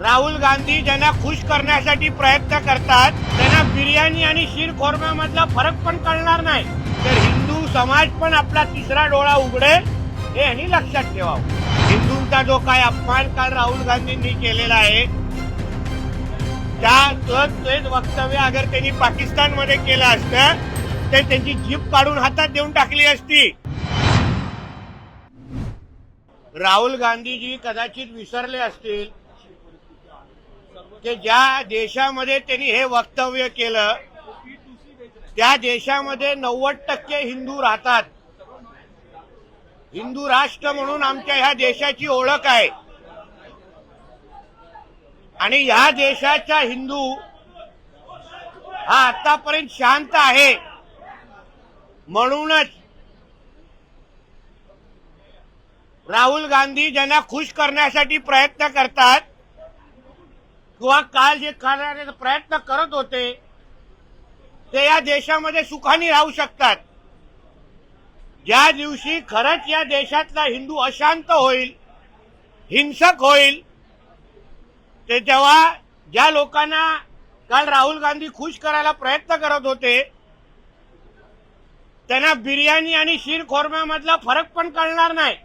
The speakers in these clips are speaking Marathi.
राहुल गांधी ज्यांना खुश करण्यासाठी प्रयत्न करतात त्यांना बिर्याणी आणि शीर खोरम्यामधला फरक पण कळणार नाही. तर हिंदू समाज पण आपला तिसरा डोळा उघडेल हे यांनी लक्षात ठेवावं. हिंदूंचा जो काय अपमान काल राहुल गांधींनी केलेला आहे त्या तेच वक्तव्य अगर त्यांनी पाकिस्तानमध्ये केलं असतं तर त्यांची जीप काढून हातात देऊन टाकली असती. राहुल गांधीजी कदाचित विसरले असतील की ज्या देशामध्ये त्यांनी हे वक्तव्य केलं त्या देशामध्ये नव्वद टक्के हिंदू राहतात. हिंदू राष्ट्र म्हणून आमच्या ह्या देशाची ओळख आहे. आणि ह्या देशाचा हिंदू हा आतापर्यंत शांत आहे. म्हणूनच राहुल गांधी ज्यांना खुश करण्यासाठी प्रयत्न करतात किंवा काल जे करण्याचा प्रयत्न करत होते ते या देशामध्ये सुखाने राहू शकतात. ज्या दिवशी खरंच या देशातला हिंदू अशांत होईल हिंसक होईल ते तेव्हा ज्या लोकांना काल राहुल गांधी खुश करायला प्रयत्न करत होते त्यांना बिर्याणी आणि शीर खोरम्यामधला फरक पण कळणार नाही.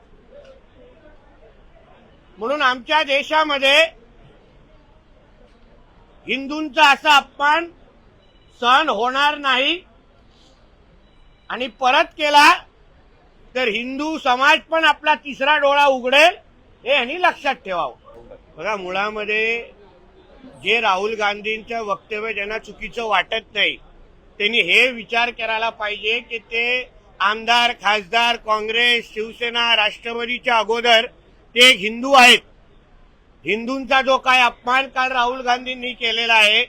म्हणून आमच्या देशामध्ये हिंदूंचा असा अपमान सहन होणार नाही. आणि परत केला तर हिंदू समाज पण आपला तिसरा डोळा उघडेल हे यांनी लक्षात ठेवावं. बघा मुळामध्ये जे राहुल गांधींचं वक्तव्य ज्यांना चुकीचं वाटत नाही त्यांनी हे विचार करायला पाहिजे की ते आमदार खासदार काँग्रेस शिवसेना राष्ट्रवादीच्या अगोदर ते एक हिंदू आहेत. हिंदूंचा जो काय अपमान काल राहुल गांधींनी केलेला आहे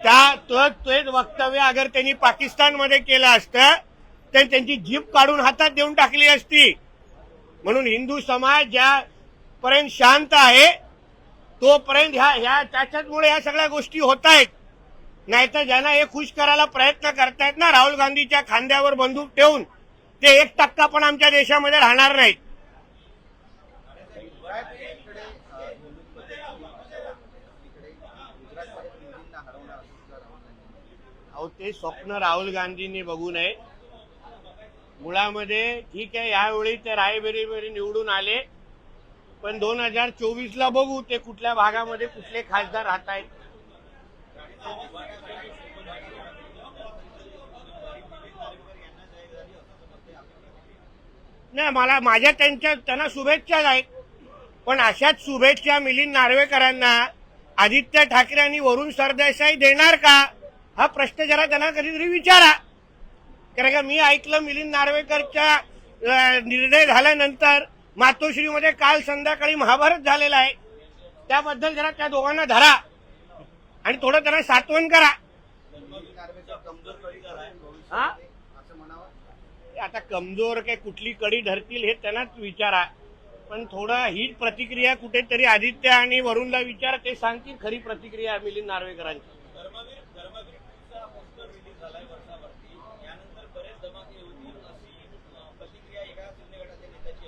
त्या तेच वक्तव्य अगर त्यांनी पाकिस्तानमध्ये केलं असतं तर त्यांची जीप काढून हातात देऊन टाकली असती. म्हणून हिंदू समाज ज्यापर्यंत शांत आहे तोपर्यंत ह्या ह्या त्याच्याचमुळे ह्या सगळ्या गोष्टी होत आहेत नाहीतर ज्यांना हे खुश करायला प्रयत्न करतायत ना राहुल गांधीच्या खांद्यावर बंदूक ठेवून ते एक टक्का पण आमच्या देशामध्ये राहणार नाहीत. अहो ते स्वप्न राहुल गांधींनी बघू नये. मुळामध्ये ठीक आहे यावेळी ते रायबेरीबेरी निवडून आले. पण दोन हजार चोवीस ला बघू ते कुठल्या भागामध्ये कुठले खासदार राहत आहेत नाही मला माझ्या त्यांच्या त्यांना शुभेच्छा आहेत. पण अशाच शुभेच्छा मिलिंद नार्वेकरांना आदित्य ठाकरे आणि वरुण सरदेसाई देणार का? हा प्रश्न जरा त्यांना कधीतरी विचारा. कारण का मी ऐकलं मिलिंद नार्वेकरच्या निर्णय झाल्यानंतर मातोश्रीमध्ये काल संध्याकाळी महाभारत झालेला आहे. त्याबद्दल जरा त्या दोघांना धरा आणि थोडं त्यांना सात्वन करा. कमजोर हा? असं म्हणावं आता कमजोर काय कुठली कडी धरतील हे त्यांनाच विचारा. पण थोडं ही प्रतिक्रिया कुठेतरी आदित्य आणि वरुणला विचार ते सांगतील खरी प्रतिक्रिया मिलिंद नार्वेकरांची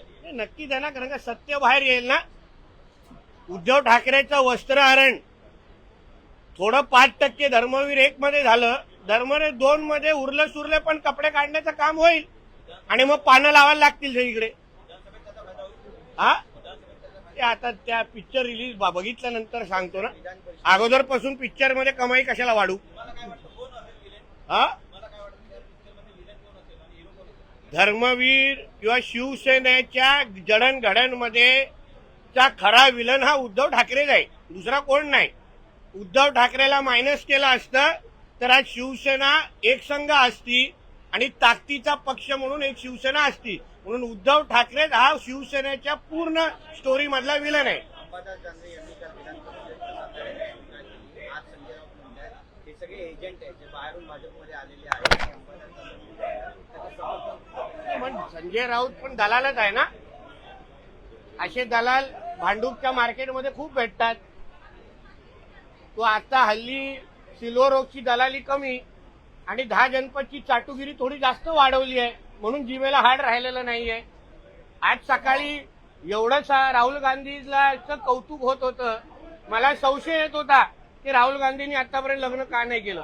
हे नक्की त्यांना कारण का सत्य बाहेर येईल ना? उद्धव ठाकरेचं वस्त्रहरण. थोडं पाच टक्के धर्मवीर एक मध्ये झालं. धर्मवीर दोन मध्ये उरलं सुरले पण कपडे काढण्याचं काम होईल. आणि मग पानं लावायला लागतील सगळीकडे. हा? ते आता त्या पिक्चर रिलीज बघितल्यानंतर सांगतो ना. अगोदरपासून पिक्चरमध्ये कमाई कशाला वाढू? हा? धर्मवीर किंवा शिवसेनेच्या जडणघडणमध्ये चा खरा विलन हा उद्धव ठाकरेच आहे दुसरा कोण नाही? उद्धव ठाकरेला मायनस केलं असतं तर आज शिवसेना एक संघ असती आणि ताकदीचा पक्ष म्हणून एक शिवसेना असती. म्हणून उद्धव ठाकरे हा शिवसेनेच्या पूर्ण स्टोरी मधला विलन आहे. सगळे एजंट आहेत जे बाहेरून भाजपमध्ये आलेले आहेत. पण संजय राऊत पण दलालच आहे ना? असे दलाल भांडूपच्या मार्केटमध्ये खूप भेटतात. तो आता हल्ली सिल्वर ओकची दलाली कमी आणि दहा जनपदची चाटुगिरी थोडी जास्त वाढवली आहे म्हणून जिमेला हाड राहिलेलं नाहीये. आज सकाळी एवढं सा- राहुल गांधीला कौतुक होत होतं. मला संशय येत होता की राहुल गांधींनी आतापर्यंत लग्न का नाही केलं?